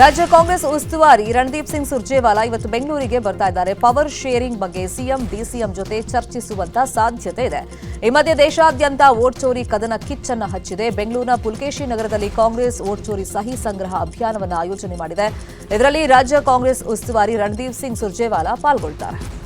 ರಾಜ್ಯ ಕಾಂಗ್ರೆಸ್ ಉಸ್ತುವಾರಿ ರಣದೀಪ್ ಸಿಂಗ್ ಸುರ್ಜೇವಾಲಾ ಇವತ್ತು ಬೆಂಗಳೂರಿಗೆ ಬರ್ತಾ ಇದ್ದಾರೆ. ಪವರ್ ಶೇರಿಂಗ್ ಬಗ್ಗೆ ಸಿಎಂ ಡಿಸಿಎಂ ಜೊತೆ ಚರ್ಚಿಸುವಂತ ಸಾಧ್ಯತೆ ಇದೆ. ಈ ಮಧ್ಯೆ ದೇಶಾದ್ಯಂತ ವೋಟ್ ಚೋರಿ ಕದನ ಕಿಚ್ಚನ್ನ ಹಚ್ಚಿದೆ. ಬೆಂಗಳೂರಿನ ಪುಲ್ಕೇಶಿ ನಗರದಲ್ಲಿ ಕಾಂಗ್ರೆಸ್ ವೋಟ್ ಚೋರಿ ಸಹಿ ಸಂಗ್ರಹ ಅಭಿಯಾನವನ್ನು ಆಯೋಜನೆ ಮಾಡಿದೆ. ಇದರಲ್ಲಿ ರಾಜ್ಯ ಕಾಂಗ್ರೆಸ್ ಉಸ್ತುವಾರಿ ರಣದೀಪ್ ಸಿಂಗ್ ಸುರ್ಜೇವಾಲಾ ಪಾಲ್ಗೊಳ್ತಾರೆ.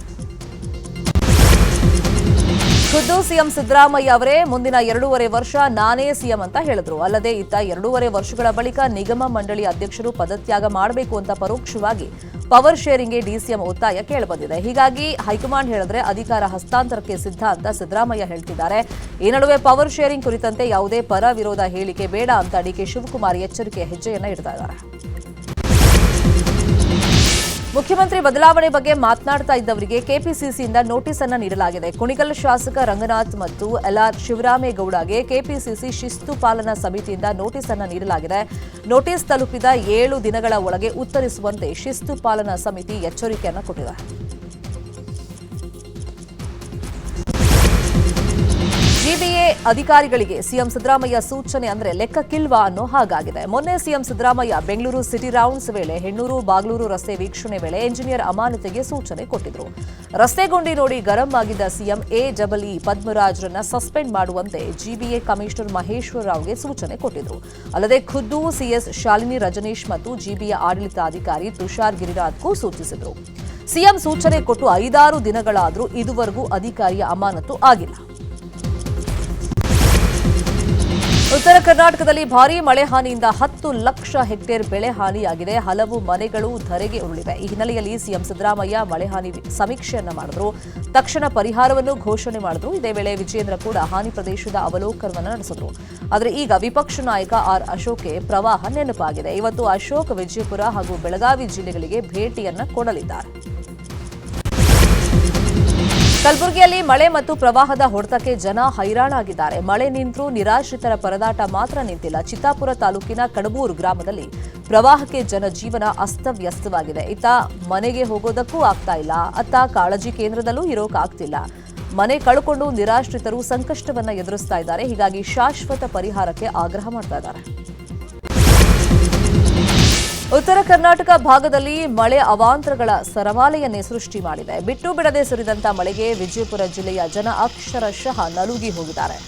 ಖುದ್ದು ಸಿಎಂ ಸಿದ್ದರಾಮಯ್ಯ ಅವರೇ ಮುಂದಿನ ಎರಡೂವರೆ ವರ್ಷ ನಾನೇ ಸಿಎಂ ಅಂತ ಹೇಳಿದ್ರು. ಅಲ್ಲದೆ ಇತ್ತ ಎರಡೂವರೆ ವರ್ಷಗಳ ಬಳಿಕ ನಿಗಮ ಮಂಡಳಿ ಅಧ್ಯಕ್ಷರು ಪದತ್ಯಾಗ ಮಾಡಬೇಕು ಅಂತ ಪರೋಕ್ಷವಾಗಿ ಪವರ್ ಶೇರಿಂಗ್ಗೆ ಡಿಸಿಎಂ ಒತ್ತಾಯ ಕೇಳಿಬಂದಿದೆ. ಹೀಗಾಗಿ ಹೈಕಮಾಂಡ್ ಹೇಳಿದ್ರೆ ಅಧಿಕಾರ ಹಸ್ತಾಂತರಕ್ಕೆ ಸಿದ್ಧ ಅಂತ ಸಿದ್ದರಾಮಯ್ಯ ಹೇಳ್ತಿದ್ದಾರೆ. ಈ ನಡುವೆ ಪವರ್ ಶೇರಿಂಗ್ ಕುರಿತಂತೆ ಯಾವುದೇ ಪರ ವಿರೋಧ ಹೇಳಿಕೆ ಬೇಡ ಅಂತ ಡಿಕೆ ಶಿವಕುಮಾರ್ ಎಚ್ಚರಿಕೆಯ ಹೆಜ್ಜೆಯನ್ನ ಇಡ್ತಾ ಇದ್ದಾರೆ. ಮುಖ್ಯಮಂತ್ರಿ ಬದಲಾವಣೆ ಬಗ್ಗೆ ಮಾತನಾಡ್ತಾ ಇದ್ದವರಿಗೆ ಕೆಪಿಸಿಸಿಯಿಂದ ನೋಟಿಸ್ ಅನ್ನು ನೀಡಲಾಗಿದೆ. ಕುಣಿಗಲ್ ಶಾಸಕ ರಂಗನಾಥ್ ಮತ್ತು ಎಲ್ಆರ್ ಶಿವರಾಮೇಗೌಡಗೆ ಕೆಪಿಸಿಸಿ ಶಿಸ್ತು ಪಾಲನಾ ಸಮಿತಿಯಿಂದ ನೋಟಿಸ್ ಅನ್ನು ನೀಡಲಾಗಿದೆ. ನೋಟಿಸ್ ತಲುಪಿದ ಏಳು ದಿನಗಳ ಒಳಗೆ ಉತ್ತರಿಸುವಂತೆ ಶಿಸ್ತು ಪಾಲನಾ ಸಮಿತಿ ಎಚ್ಚರಿಕೆಯನ್ನು ಕೊಟ್ಟಿದೆ. ಅಧಿಕಾರಿಗಳಿಗೆ ಸಿಎಂ ಸಿದ್ದರಾಮಯ್ಯ ಸೂಚನೆ ಅಂದ್ರೆ ಲೆಕ್ಕಕ್ಕಿಲ್ವಾ ಅನ್ನೋ ಹಾಗಾಗಿದೆ. ಮೊನ್ನೆ CM Siddaramaiah Bengaluru city rounds ವೇಳೆ, ಹೆಣ್ಣೂರು ಬಾಗ್ಲೂರು ರಸ್ತೆ ವೀಕ್ಷಣೆ ವೇಳೆ ಎಂಜಿನಿಯರ್ ಅಮಾನತಿಗೆ ಸೂಚನೆ ಕೊಟ್ಟಿದ್ರು. ರಸ್ತೆ ಗುಂಡಿ ನೋಡಿ ಗರಂ ಆಗಿದ್ದ ಸಿಎಂ ಎ ಇ ಪದ್ಮರಾಜ್ರನ್ನ ಸಸ್ಪೆಂಡ್ ಮಾಡುವಂತೆ ಜಿಬಿಎ ಕಮಿಷನರ್ ಮಹೇಶ್ವರ ರಾವ್ಗೆ ಸೂಚನೆ ಕೊಟ್ಟಿದ್ರು. ಅಲ್ಲದೆ ಖುದ್ದು ಸಿಎಸ್ ಶಾಲಿನಿ ರಜನೀಶ್ ಮತ್ತು ಜಿಬಿಎ ಆಡಳಿತಾಧಿಕಾರಿ ತುಷಾರ್ ಗಿರಿರಾಜ್ಗೂ ಸೂಚಿಸಿದ್ರು. ಸಿಎಂ ಸೂಚನೆ ಕೊಟ್ಟು ಐದಾರು ದಿನಗಳಾದರೂ ಇದುವರೆಗೂ ಅಧಿಕಾರಿಯ ಅಮಾನತು ಆಗಿಲ್ಲ. ಉತ್ತರ ಕರ್ನಾಟಕದಲ್ಲಿ ಭಾರೀ ಮಳೆ ಹಾನಿಯಿಂದ ಹತ್ತು ಲಕ್ಷ ಹೆಕ್ಟೇರ್ ಬೆಳೆ ಹಾನಿಯಾಗಿದೆ. ಹಲವು ಮನೆಗಳು ಧರೆಗೆ ಉರುಳಿವೆ. ಈ ಹಿನ್ನೆಲೆಯಲ್ಲಿ ಸಿಎಂ ಸಿದ್ದರಾಮಯ್ಯ ಮಳೆ ಹಾನಿ ಸಮೀಕ್ಷೆಯನ್ನು ಮಾಡಿದ್ರು. ತಕ್ಷಣ ಪರಿಹಾರವನ್ನು ಘೋಷಣೆ ಮಾಡಿದ್ರು. ಇದೇ ವೇಳೆ ವಿಜೇಂದ್ರ ಕೂಡ ಹಾನಿ ಪ್ರದೇಶದ ಅವಲೋಕನವನ್ನು ನಡೆಸಿದ್ರು. ಆದರೆ ಈಗ ವಿಪಕ್ಷ ನಾಯಕ ಆರ್ ಅಶೋಕ್ಗೆ ಪ್ರವಾಹ ನೆನಪಾಗಿದೆ. ಇವತ್ತು ಅಶೋಕ್ ವಿಜಯಪುರ ಹಾಗೂ ಬೆಳಗಾವಿ ಜಿಲ್ಲೆಗಳಿಗೆ ಭೇಟಿಯನ್ನು ಕೊಡಲಿದ್ದಾರೆ. ಕಲಬುರಗಿಯಲ್ಲಿ ಮಳೆ ಮತ್ತು ಪ್ರವಾಹದ ಹೊಡೆತಕ್ಕೆ ಜನ ಹೈರಾಣಾಗಿದ್ದಾರೆ. ಮಳೆ ನಿಂತರೂ ನಿರಾಶ್ರಿತರ ಪರದಾಟ ಮಾತ್ರ ನಿಂತಿಲ್ಲ. ಚಿತ್ತಾಪುರ ತಾಲೂಕಿನ ಕಡಬೂರು ಗ್ರಾಮದಲ್ಲಿ ಪ್ರವಾಹಕ್ಕೆ ಜನಜೀವನ ಅಸ್ತವ್ಯಸ್ತವಾಗಿದೆ. ಇತ್ತ ಮನೆಗೆ ಹೋಗೋದಕ್ಕೂ ಆಗ್ತಾ ಇಲ್ಲ. ಅತ್ತ ಕಾಳಜಿ ಕೇಂದ್ರದಲ್ಲೂ ಇರೋಕಾಗ್ತಿಲ್ಲ ಮನೆ ಕಳ್ಕೊಂಡು ನಿರಾಶ್ರಿತರು ಸಂಕಷ್ಟವನ್ನ ಎದುರಿಸ್ತಾ ಇದ್ದಾರೆ. ಹೀಗಾಗಿ ಶಾಶ್ವತ ಪರಿಹಾರಕ್ಕೆ ಆಗ್ರಹ ಮಾಡ್ತಾ ಇದ್ದಾರೆ. ಉತ್ತರ ಕರ್ನಾಟಕ ಭಾಗದಲ್ಲಿ ಮಳೆ ಅವಾಂತರಗಳ ಸರಮಾಲೆಯನ್ನೇ ಸೃಷ್ಟಿ ಮಾಡಿದೆ. ಬಿಟ್ಟು ಬಿಡದೆ ಸುರಿದಂತ ಮಳೆಗೆ ವಿಜಯಪುರ ಜಿಲ್ಲೆಯ ಜನ ಅಕ್ಷರಶಃ ನಲುಗಿ ಹೋಗಿದ್ದಾರೆ.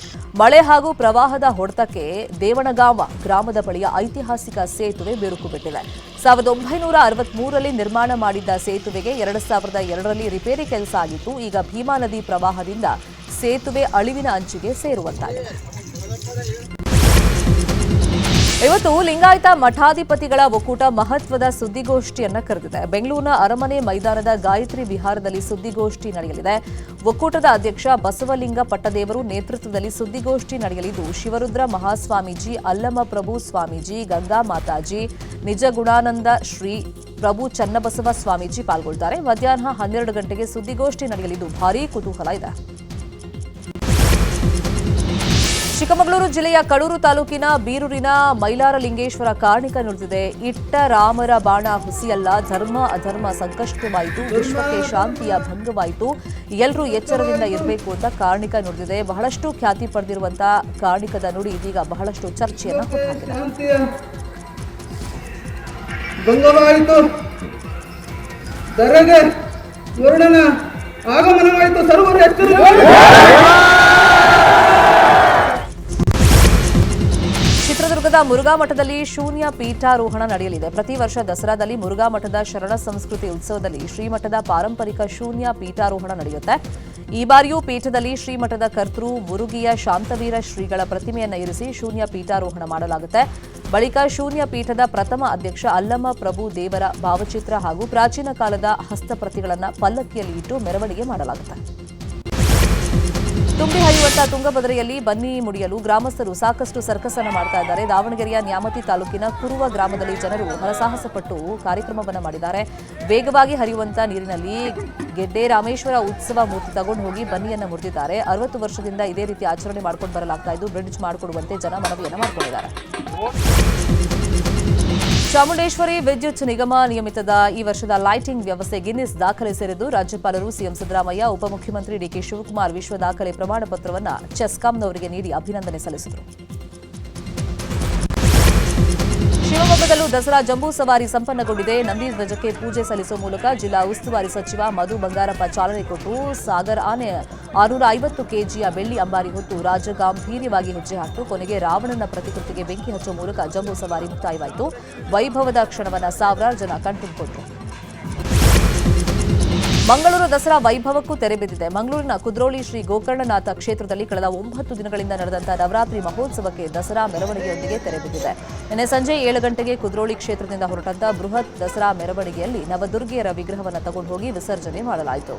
ಮಳೆ ಹಾಗೂ ಪ್ರವಾಹದ ಹೊಡೆತಕ್ಕೆ ದೇವಣಗಾಂವ ಗ್ರಾಮದ ಬಳಿಯ ಐತಿಹಾಸಿಕ ಸೇತುವೆ ಬಿರುಕು ಬಿಟ್ಟಿದೆ. ಸಾವಿರದ ಒಂಬೈನೂರ ಅರವತ್ಮೂರರಲ್ಲಿ ನಿರ್ಮಾಣ ಮಾಡಿದ್ದ ಸೇತುವೆಗೆ ಎರಡು ಸಾವಿರದ ಎರಡರಲ್ಲಿ ರಿಪೇರಿ ಕೆಲಸ ಆಗಿತ್ತು. ಈಗ ಭೀಮಾ ನದಿ ಪ್ರವಾಹದಿಂದ ಸೇತುವೆ ಅಳಿವಿನ ಅಂಚಿಗೆ ಸೇರುವಂತಾಗಿದೆ. ಇವತ್ತು ಲಿಂಗಾಯತ ಮಠಾಧಿಪತಿಗಳ ಒಕ್ಕೂಟ ಮಹತ್ವದ ಸುದ್ದಿಗೋಷ್ಠಿಯನ್ನು ಕರೆದಿದೆ. ಬೆಂಗಳೂರಿನ ಅರಮನೆ ಮೈದಾನದ ಗಾಯತ್ರಿ ವಿಹಾರದಲ್ಲಿ ಸುದ್ದಿಗೋಷ್ಠಿ ನಡೆಯಲಿದೆ. ಒಕ್ಕೂಟದ ಅಧ್ಯಕ್ಷ ಬಸವಲಿಂಗ ಪಟ್ಟದೇವರು ನೇತೃತ್ವದಲ್ಲಿ ಸುದ್ದಿಗೋಷ್ಠಿ ನಡೆಯಲಿದ್ದು, ಶಿವರುದ್ರ ಮಹಾಸ್ವಾಮೀಜಿ ಅಲ್ಲಮ ಪ್ರಭು ಸ್ವಾಮೀಜಿ, ಗಂಗಾ ಮಾತಾಜಿ ನಿಜ ಗುಣಾನಂದ ಶ್ರೀ ಪ್ರಭು ಚನ್ನಬಸವ ಸ್ವಾಮೀಜಿ ಪಾಲ್ಗೊಳ್ತಾರೆ. ಮಧ್ಯಾಹ್ನ ಹನ್ನೆರಡು ಗಂಟೆಗೆ ಸುದ್ದಿಗೋಷ್ಠಿ ನಡೆಯಲಿದ್ದು, ಭಾರೀ ಕುತೂಹಲ ಇದೆ. ಚಿಕ್ಕಮಗಳೂರು ಜಿಲ್ಲೆಯ ಕಡೂರು ತಾಲೂಕಿನ ಬೀರೂರಿನ ಮೈಲಾರಲಿಂಗೇಶ್ವರ ಕಾರ್ಣಿಕ ನುಡಿದಿದೆ. ಇಟ್ಟ ರಾಮರ ಬಾಣ ಹುಸಿಯಲ್ಲ, ಧರ್ಮ ಅಧರ್ಮ ಸಂಕಷ್ಟವಾಯಿತು, ವಿಶ್ವಕ್ಕೆ ಶಾಂತಿಯ ಭಂಗವಾಯಿತು ಎಲ್ಲರೂ ಎಚ್ಚರದಿಂದ ಇರಬೇಕು ಅಂತ ಕಾರ್ಣಿಕ ನುಡಿದಿದೆ. ಬಹಳಷ್ಟು ಖ್ಯಾತಿ ಪಡೆದಿರುವಂತಹ ಕಾರ್ಣಿಕದ ನುಡಿ ಇದೀಗ ಬಹಳಷ್ಟು ಚರ್ಚೆಯನ್ನು ಹುಟ್ಟುಹಾಕಿದೆ ಮುರುಘಾ ಮಠದಲ್ಲಿ ಶೂನ್ಯ ಪೀಠಾರೋಹಣ ನಡೆಯಲಿದೆ. ಪ್ರತಿ ವರ್ಷ ದಸರಾದಲ್ಲಿ ಮುರುಘಾ ಮಠದ ಶರಣ ಸಂಸ್ಕೃತಿ ಉತ್ಸವದಲ್ಲಿ ಶ್ರೀಮಠದ ಪಾರಂಪರಿಕ ಶೂನ್ಯ ಪೀಠಾರೋಹಣ ನಡೆಯುತ್ತೆ. ಈ ಬಾರಿಯೂ ಪೀಠದಲ್ಲಿ ಶ್ರೀಮಠದ ಕರ್ತೃ ಮುರುಗಿಯ ಶಾಂತವೀರ ಶ್ರೀಗಳ ಪ್ರತಿಮೆಯನ್ನು ಇರಿಸಿ ಶೂನ್ಯ ಪೀಠಾರೋಹಣ ಮಾಡಲಾಗುತ್ತೆ. ಬಳಿಕ ಶೂನ್ಯ ಪೀಠದ ಪ್ರಥಮ ಅಧ್ಯಕ್ಷ ಅಲ್ಲಮ್ಮ ಪ್ರಭು ದೇವರ ಭಾವಚಿತ್ರ ಹಾಗೂ ಪ್ರಾಚೀನ ಕಾಲದ ಹಸ್ತಪ್ರತಿಗಳನ್ನು ಪಲ್ಲಕ್ಕಿಯಲ್ಲಿ ಇಟ್ಟು ಮೆರವಣಿಗೆ ಮಾಡಲಾಗುತ್ತೆ. ತುಂಬಿ ಹರಿಯುವಂತಹ ತುಂಗಭದ್ರೆಯಲ್ಲಿ ಬನ್ನಿ ಮುಡಿಯಲು ಗ್ರಾಮಸ್ಥರು ಸಾಕಷ್ಟು ಸರ್ಕಸ್ಸನ್ನು ಮಾಡ್ತಾ ಇದ್ದಾರೆ. ದಾವಣಗೆರೆಯ ನ್ಯಾಮತಿ ತಾಲೂಕಿನ ಕುರುವ ಗ್ರಾಮದಲ್ಲಿ ಜನರು ಹರಸಾಹಸ ಪಟ್ಟು ಕಾರ್ಯಕ್ರಮವನ್ನು ಮಾಡಿದ್ದಾರೆ. ವೇಗವಾಗಿ ಹರಿಯುವಂತ ನೀರಿನಲ್ಲಿ ಗೆಡ್ಡೆ ರಾಮೇಶ್ವರ ಉತ್ಸವ ಮೂರ್ತಿ ತಗೊಂಡು ಹೋಗಿ ಬನ್ನಿಯನ್ನು ಮುರಿದಿದ್ದಾರೆ. ಅರವತ್ತು ವರ್ಷದಿಂದ ಇದೇ ರೀತಿ ಆಚರಣೆ ಮಾಡ್ಕೊಂಡು ಬರಲಾಗ್ತಾ ಇದ್ದು, ಬ್ರಿಡ್ಜ್ ಮಾಡಿಕೊಡುವಂತೆ ಜನ ಮನವಿಯನ್ನು ಮಾಡಿಕೊಂಡಿದ್ದಾರೆ. ಚಾಮುಂಡೇಶ್ವರಿ ವಿದ್ಯುತ್ ನಿಗಮ ನಿಯಮಿತದ ಈ ವರ್ಷದ ಲೈಟಿಂಗ್ ವ್ಯವಸ್ಥೆ ಗಿನ್ನಿಸ್ ದಾಖಲೆ ಸೇರಿದ್ದು ರಾಜ್ಯಪಾಲರು ಸಿಎಂ ಸಿದ್ದರಾಮಯ್ಯ, ಉಪಮುಖ್ಯಮಂತ್ರಿ ಡಿಕೆ ಶಿವಕುಮಾರ್ ವಿಶ್ವ ದಾಖಲೆ ಪ್ರಮಾಣ ಪತ್ರವನ್ನು ಚೆಸ್ಕಾಂನವರಿಗೆ ನೀಡಿ ಅಭಿನಂದನೆ ಸಲ್ಲಿಸಿದರು. ಶಿವಮೊಗ್ಗದಲ್ಲೂ ದಸರಾ ಜಂಬೂ ಸವಾರಿ ಸಂಪನ್ನಗೊಂಡಿದೆ. ನಂದಿ ಧ್ವಜಕ್ಕೆ ಪೂಜೆ ಸಲ್ಲಿಸುವ ಮೂಲಕ ಜಿಲ್ಲಾ ಉಸ್ತುವಾರಿ ಸಚಿವ ಮಧು ಬಂಗಾರಪ್ಪ ಚಾಲನೆ ಕೊಟ್ಟು ಸಾಗರ್ ಆನೆ ಆರುನೂರ ಐವತ್ತು ಕೆಜಿಯ ಬೆಳ್ಳಿ ಅಂಬಾರಿ ಹೊತ್ತು ರಾಜ ಗಾಂಭೀರ್ಯವಾಗಿ ಹೆಜ್ಜೆ ಹಾಕಿತು ಕೊನೆಗೆ ರಾವಣನ ಪ್ರತಿಕೃತಿಗೆ ಬೆಂಕಿ ಹಚ್ಚುವ ಮೂಲಕ ಜಂಬೂ ಸವಾರಿ ಮುಕ್ತಾಯವಾಯಿತು. ವೈಭವದ ಕ್ಷಣವನ್ನ ಸಾವಿರಾರು ಜನ ಕಣ್ತುಂಬಿಕೊಂಡರು ಮಂಗಳೂರು ದಸರಾ ವೈಭವಕ್ಕೂ ತೆರೆ ಬಿದ್ದಿದೆ. ಮಂಗಳೂರಿನ ಕುದ್ರೋಳಿ ಶ್ರೀ ಗೋಕರ್ಣನಾಥ ಕ್ಷೇತ್ರದಲ್ಲಿ ಕಳೆದ ಒಂಬತ್ತು ದಿನಗಳಿಂದ ನಡೆದಂತಹ ನವರಾತ್ರಿ ಮಹೋತ್ಸವಕ್ಕೆ ದಸರಾ ಮೆರವಣಿಗೆಯೊಂದಿಗೆ ತೆರೆ ಬಿದ್ದಿದೆ. ನಿನ್ನೆ ಸಂಜೆ ಏಳು ಗಂಟೆಗೆ ಕುದ್ರೋಳಿ ಕ್ಷೇತ್ರದಿಂದ ಹೊರಟಂತ ಬೃಹತ್ ದಸರಾ ಮೆರವಣಿಗೆಯಲ್ಲಿ ನವದುರ್ಗಿಯರ ವಿಗ್ರಹವನ್ನು ತಗೊಂಡು ಹೋಗಿ ವಿಸರ್ಜನೆ ಮಾಡಲಾಯಿತು.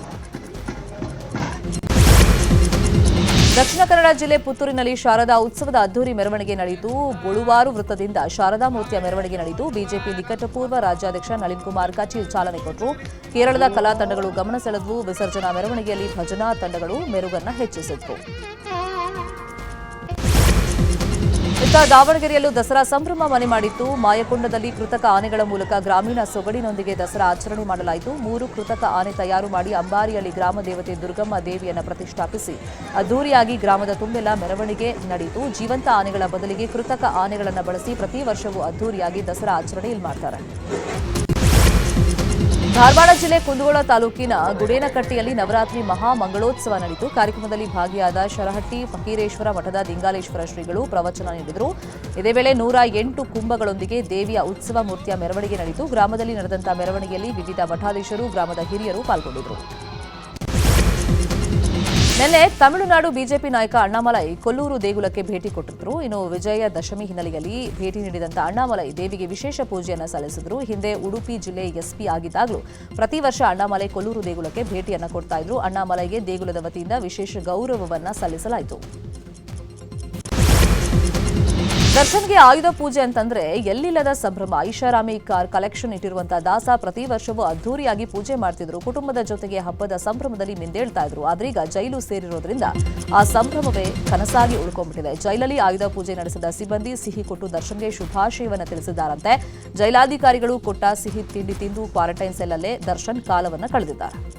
ದಕ್ಷಿಣ ಕನ್ನಡ ಜಿಲ್ಲೆ ಪುತ್ತೂರಿನಲ್ಲಿ ಶಾರದಾ ಉತ್ಸವದ ಅದ್ದೂರಿ ಮೆರವಣಿಗೆ ನಡೆಯಿತು. ಬುಳುವಾರು ವೃತ್ತದಿಂದ ಶಾರದಾ ಮೂರ್ತಿಯ ಮೆರವಣಿಗೆ ನಡೆಯಿತು. ಬಿಜೆಪಿ ನಿಕಟಪೂರ್ವ ರಾಜ್ಯಾಧ್ಯಕ್ಷ ನಳಿನ್ ಕುಮಾರ್ ಕಟೀಲ್ ಚಾಲನೆ ಕೊಟ್ಟರು. ಕೇರಳದ ಕಲಾ ತಂಡಗಳು ಗಮನ ಸೆಳೆದವು. ವಿಸರ್ಜನಾ ಮೆರವಣಿಗೆಯಲ್ಲಿ ಭಜನಾ ತಂಡಗಳು ಮೆರುಗನ್ನ ಹೆಚ್ಚಿಸಿದ್ವು. ಇತ್ತ ದಾವಣಗೆರೆಯಲ್ಲೂ ದಸರಾ ಸಂಭ್ರಮ ಮನೆ ಮಾಡಿತ್ತು. ಮಾಯಕೊಂಡದಲ್ಲಿ ಕೃತಕ ಆನೆಗಳ ಮೂಲಕ ಗ್ರಾಮೀಣ ಸೊಗಡಿನೊಂದಿಗೆ ದಸರಾ ಆಚರಣೆ ಮಾಡಲಾಯಿತು. ಮೂರು ಕೃತಕ ಆನೆ ತಯಾರು ಮಾಡಿ ಅಂಬಾರಿಯಲ್ಲಿ ಗ್ರಾಮ ದೇವತೆ ದುರ್ಗಮ್ಮ ದೇವಿಯನ್ನು ಪ್ರತಿಷ್ಠಾಪಿಸಿ. ಅದ್ದೂರಿಯಾಗಿ ಗ್ರಾಮದ ತುಂಬೆಲ್ಲ ಮೆರವಣಿಗೆ ನಡೆಯಿತು ಜೀವಂತ ಆನೆಗಳ ಬದಲಿಗೆ ಕೃತಕ ಆನೆಗಳನ್ನು ಬಳಸಿ ಪ್ರತಿ ವರ್ಷವೂ ಅದ್ದೂರಿಯಾಗಿ ದಸರಾ ಆಚರಣೆ ಇಲ್ಲಿ ಮಾಡ್ತಾರೆ. ಧಾರವಾಡ ಜಿಲ್ಲೆ ಕುಂದಗೋಳ ತಾಲೂಕಿನ ಗುಡೇನಕಟ್ಟೆಯಲ್ಲಿ ನವರಾತ್ರಿ ಮಹಾ ಮಂಗಳೋತ್ಸವ ನಡೆಯಿತು. ಕಾರ್ಯಕ್ರಮದಲ್ಲಿ ಭಾಗಿಯಾದ ಶರಹಟ್ಟಿ, ಫಕೀರೇಶ್ವರ ಮಠದ ಲಿಂಗಾಲೇಶ್ವರ ಶ್ರೀಗಳು ಪ್ರವಚನ ನೀಡಿದರು. ಇದೇ ವೇಳೆ ನೂರ ಎಂಟು ಕುಂಭಗಳೊಂದಿಗೆ ದೇವಿಯ ಉತ್ಸವ ಮೂರ್ತಿಯ ಮೆರವಣಿಗೆ ನಡೆಯಿತು. ಗ್ರಾಮದಲ್ಲಿ ನಡೆದಂತಹ ಮೆರವಣಿಗೆಯಲ್ಲಿ ವಿವಿಧ ಮಠಾಧೀಶರು, ಗ್ರಾಮದ ಹಿರಿಯರು ಪಾಲ್ಗೊಂಡಿದ್ದರು. ನಿನ್ನೆ ತಮಿಳುನಾಡು ಬಿಜೆಪಿ ನಾಯಕ ಅಣ್ಣಾಮಲೈ ಕೊಲ್ಲೂರು ದೇಗುಲಕ್ಕೆ ಭೇಟಿ ಕೊಟ್ಟಿದ್ರು. ಇನ್ನು ವಿಜಯ ದಶಮಿ ಹಿನ್ನೆಲೆಯಲ್ಲಿ ಭೇಟಿ ನೀಡಿದಂತ ಅಣ್ಣಾಮಲೈ ದೇವಿಗೆ ವಿಶೇಷ ಪೂಜೆಯನ್ನು ಸಲ್ಲಿಸಿದ್ರು. ಹಿಂದೆ ಉಡುಪಿ ಜಿಲ್ಲೆ ಎಸ್ಪಿ ಆಗಿದ್ದಾಗಲೂ ಪ್ರತಿ ವರ್ಷ ಅಣ್ಣಾಮಲೈ ಕೊಲ್ಲೂರು ದೇಗುಲಕ್ಕೆ ಭೇಟಿಯನ್ನು ಕೊಡ್ತಾ ಇದ್ರು. ಅಣ್ಣಾಮಲೈಗೆ ದೇಗುಲದ ವತಿಯಿಂದ ವಿಶೇಷ ಗೌರವವನ್ನು ಸಲ್ಲಿಸಲಾಯಿತು. ದರ್ಶನ್ಗೆ ಆಯುಧ ಪೂಜೆ ಅಂತಂದ್ರೆ ಎಲ್ಲಿಲ್ಲದ ಸಂಭ್ರಮ. ಐಷಾರಾಮಿ ಕಾರ್ ಕಲೆಕ್ಷನ್ ಇಟ್ಟಿರುವಂತಹ ದಾಸ ಪ್ರತಿ ವರ್ಷವೂ ಅದ್ದೂರಿಯಾಗಿ ಪೂಜೆ ಮಾಡ್ತಿದ್ರು. ಕುಟುಂಬದ ಜೊತೆಗೆ ಹಬ್ಬದ ಸಂಭ್ರಮದಲ್ಲಿ ಮಿಂದೇಳ್ತಾ ಇದ್ರು. ಆದ್ರೀಗ ಜೈಲು ಸೇರಿರೋದ್ರಿಂದ ಆ ಸಂಭ್ರಮವೇ ಕನಸಾಗಿ ಉಳ್ಕೊಂಡ್ಬಿಟ್ಟಿದೆ. ಜೈಲಲ್ಲಿ ಆಯುಧ ಪೂಜೆ ನಡೆಸಿದ ಸಿಬ್ಬಂದಿ ಸಿಹಿ ಕೊಟ್ಟು ದರ್ಶನ್ಗೆ ಶುಭಾಶಯವನ್ನು ತಿಳಿಸಿದ್ದಾರಂತೆ. ಜೈಲಾಧಿಕಾರಿಗಳು ಕೊಟ್ಟ ಸಿಹಿ ತಿಂಡಿ ತಿಂದು ಕ್ವಾರಂಟೈನ್ ಸೆಲ್ಲಲ್ಲೇ ದರ್ಶನ್ ಕಾಲವನ್ನ ಕಳೆದಿದ್ದಾರೆ.